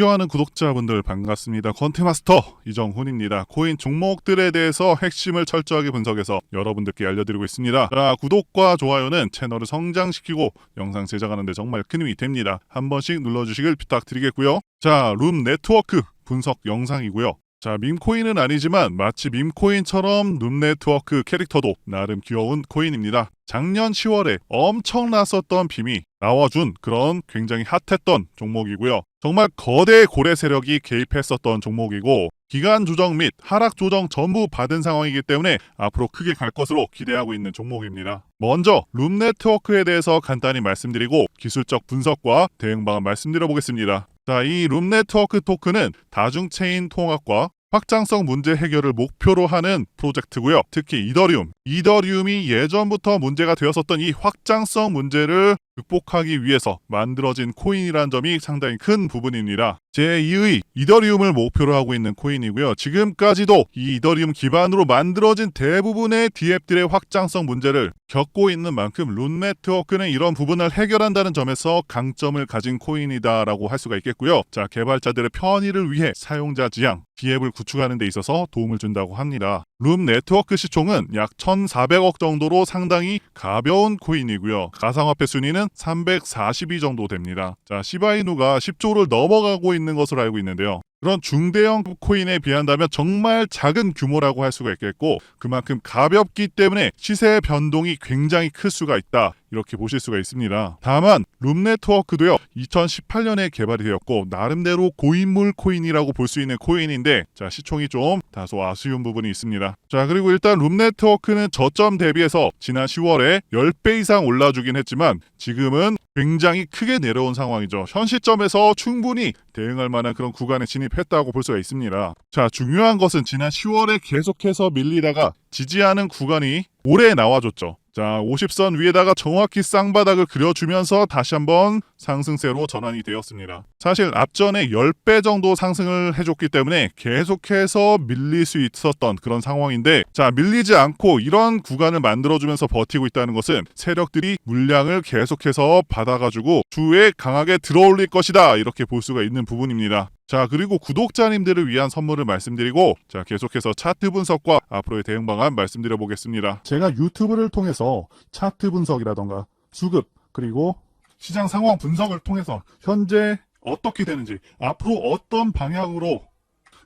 존경하는 구독자분들 반갑습니다. 컨테마스터 이정훈입니다. 코인 종목들에 대해서 핵심을 철저하게 분석해서 여러분들께 알려드리고 있습니다. 자, 구독과 좋아요는 채널을 성장시키고 영상 제작하는데 정말 큰 힘이 됩니다. 한 번씩 눌러주시길 부탁드리겠고요. 자, 룸 네트워크 분석 영상이고요. 자, 밈코인은 아니지만 마치 밈코인처럼 룸 네트워크 캐릭터도 나름 귀여운 코인입니다. 작년 10월에 엄청 났었던 빔이 나와준 그런 굉장히 핫했던 종목이고요. 정말 거대 고래 세력이 개입했었던 종목이고 기간 조정 및 하락 조정 전부 받은 상황이기 때문에 앞으로 크게 갈 것으로 기대하고 있는 종목입니다. 먼저 룸 네트워크에 대해서 간단히 말씀드리고 기술적 분석과 대응 방안 말씀드려 보겠습니다. 자, 이 룸 네트워크 토큰은 다중 체인 통합과 확장성 문제 해결을 목표로 하는 프로젝트고요. 특히 이더리움, 이더리움이 예전부터 문제가 되었었던 이 확장성 문제를 극복하기 위해서 만들어진 코인이란 점이 상당히 큰 부분입니다. 제2의 이더리움을 목표로 하고 있는 코인이고요. 지금까지도 이 이더리움 기반으로 만들어진 대부분의 디앱들의 확장성 문제를 겪고 있는 만큼 룬 네트워크는 이런 부분을 해결한다는 점에서 강점을 가진 코인이다라고 할 수가 있겠고요. 자, 개발자들의 편의를 위해 사용자 지향, 디앱을 구축하는 데 있어서 도움을 준다고 합니다. 룸 네트워크 시총은 약 1,400억 정도로 상당히 가벼운 코인이고요. 가상화폐 순위는 342 정도 됩니다. 자, 시바이누가 10조를 넘어가고 있는 것으로 알고 있는데요. 그런 중대형 코인에 비한다면 정말 작은 규모라고 할 수가 있겠고 그만큼 가볍기 때문에 시세의 변동이 굉장히 클 수가 있다. 이렇게 보실 수가 있습니다. 다만 룸 네트워크도요. 2018년에 개발이 되었고 나름대로 고인물 코인이라고 볼 수 있는 코인인데 자 시총이 좀 다소 아쉬운 부분이 있습니다. 자 그리고 일단 룸 네트워크는 저점 대비해서 지난 10월에 10배 이상 올라주긴 했지만 지금은 굉장히 크게 내려온 상황이죠. 현 시점에서 충분히 대응할 만한 그런 구간에 진입했다고 볼 수가 있습니다. 자 중요한 것은 지난 10월에 계속해서 밀리다가 지지하는 구간이 올해 나와줬죠. 자, 50선 위에다가 정확히 쌍바닥을 그려주면서 다시 한번 상승세로 전환이 되었습니다. 사실 앞전에 10배 정도 상승을 해줬기 때문에 계속해서 밀릴 수 있었던 그런 상황인데, 자, 밀리지 않고 이런 구간을 만들어주면서 버티고 있다는 것은 세력들이 물량을 계속해서 받아가지고 주에 강하게 들어올릴 것이다. 이렇게 볼 수가 있는 부분입니다. 자, 그리고 구독자님들을 위한 선물을 말씀드리고, 자, 계속해서 차트 분석과 앞으로의 대응 방안 말씀드려 보겠습니다. 제가 유튜브를 통해서 차트 분석이라던가 수급, 그리고 시장 상황 분석을 통해서 현재 어떻게 되는지, 앞으로 어떤 방향으로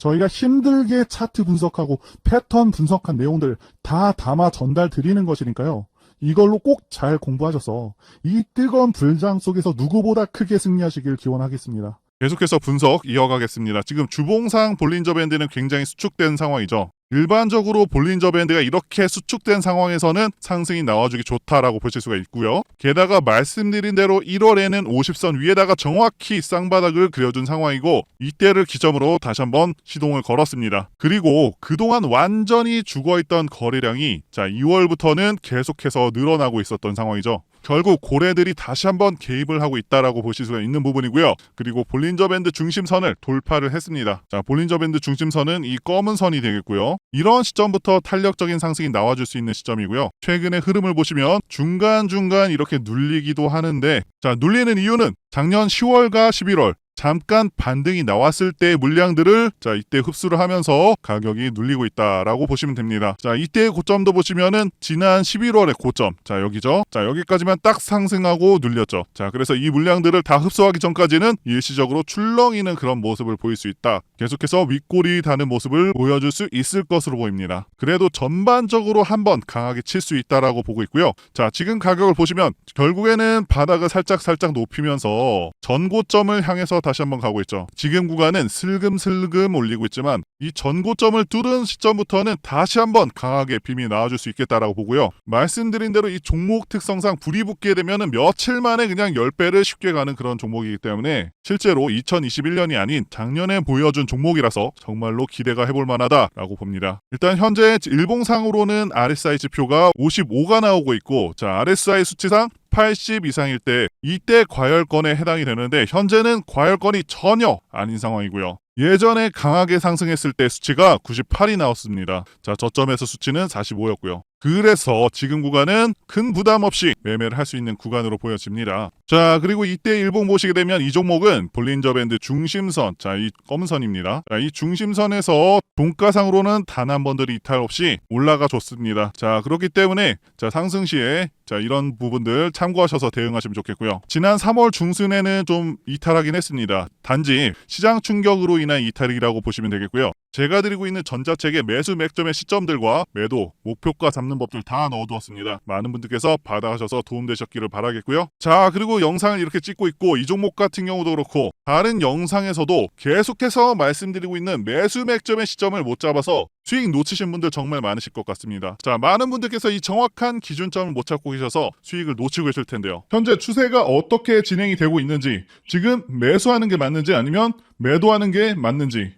저희가 힘들게 차트 분석하고 패턴 분석한 내용들 다 담아 전달 드리는 것이니까요. 이걸로 꼭 잘 공부하셔서 이 뜨거운 불장 속에서 누구보다 크게 승리하시길 기원하겠습니다. 계속해서 분석 이어가겠습니다. 지금 주봉상 볼린저 밴드는 굉장히 수축된 상황이죠. 일반적으로 볼린저 밴드가 이렇게 수축된 상황에서는 상승이 나와주기 좋다라고 보실 수가 있고요. 게다가 말씀드린 대로 1월에는 50선 위에다가 정확히 쌍바닥을 그려준 상황이고 이때를 기점으로 다시 한번 시동을 걸었습니다. 그리고 그동안 완전히 죽어있던 거래량이 자 2월부터는 계속해서 늘어나고 있었던 상황이죠. 결국 고래들이 다시 한번 개입을 하고 있다라고 보실 수가 있는 부분이고요. 그리고 볼린저 밴드 중심선을 돌파를 했습니다. 자, 볼린저 밴드 중심선은 이 검은 선이 되겠고요. 이런 시점부터 탄력적인 상승이 나와줄 수 있는 시점이고요. 최근의 흐름을 보시면 중간중간 이렇게 눌리기도 하는데 자, 눌리는 이유는 작년 10월과 11월 잠깐 반등이 나왔을 때의 물량들을 자 이때 흡수를 하면서 가격이 눌리고 있다라고 보시면 됩니다. 자 이때의 고점도 보시면은 지난 11월의 고점 자 여기죠. 자 여기까지만 딱 상승하고 눌렸죠. 자 그래서 이 물량들을 다 흡수하기 전까지는 일시적으로 출렁이는 그런 모습을 보일 수 있다. 계속해서 윗골이 다는 모습을 보여줄 수 있을 것으로 보입니다. 그래도 전반적으로 한번 강하게 칠 수 있다라고 보고 있고요. 자 지금 가격을 보시면 결국에는 바닥을 살짝 살짝 높이면서 전고점을 향해서 다시 한번 가고 있죠. 지금 구간은 슬금슬금 올리고 있지만 이 전고점을 뚫은 시점부터는 다시 한번 강하게 빔이 나와줄 수 있겠다라고 보고요. 말씀드린 대로 이 종목 특성상 불이 붙게 되면은 며칠 만에 그냥 10배를 쉽게 가는 그런 종목이기 때문에 실제로 2021년이 아닌 작년에 보여준 종목이라서 정말로 기대가 해볼 만하다라고 봅니다. 일단 현재 일봉상으로는 RSI 지표가 55가 나오고 있고 자 RSI 수치상 80 이상일 때 이때 과열권에 해당이 되는데 현재는 과열권이 전혀 아닌 상황이고요. 예전에 강하게 상승했을 때 수치가 98이 나왔습니다. 자, 저점에서 수치는 45였고요. 그래서 지금 구간은 큰 부담 없이 매매를 할 수 있는 구간으로 보여집니다. 자, 그리고 이때 일봉 보시게 되면 이 종목은 볼린저 밴드 중심선, 자, 이 검은 선입니다. 자, 이 중심선에서 종가상으로는 단 한 번들이 이탈 없이 올라가 줬습니다. 자, 그렇기 때문에 자, 상승 시에 자, 이런 부분들 참고하셔서 대응하시면 좋겠고요. 지난 3월 중순에는 좀 이탈하긴 했습니다. 단지 시장 충격으로 인한 이탈이라고 보시면 되겠고요. 제가 드리고 있는 전자책의 매수 맥점의 시점들과 매도, 목표가 잡는 법들 다 넣어두었습니다. 많은 분들께서 받아가셔서 도움되셨기를 바라겠고요. 자, 그리고 영상을 이렇게 찍고 있고 이 종목 같은 경우도 그렇고 다른 영상에서도 계속해서 말씀드리고 있는 매수 맥점의 시점을 못 잡아서 수익 놓치신 분들 정말 많으실 것 같습니다. 자, 많은 분들께서 이 정확한 기준점을 못 찾고 계셔서 수익을 놓치고 계실 텐데요. 현재 추세가 어떻게 진행이 되고 있는지, 지금 매수하는 게 맞는지 아니면 매도하는 게 맞는지,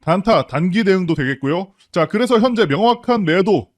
단타, 단기 대응도 되겠고요. 자, 그래서 현재 명확한 매도,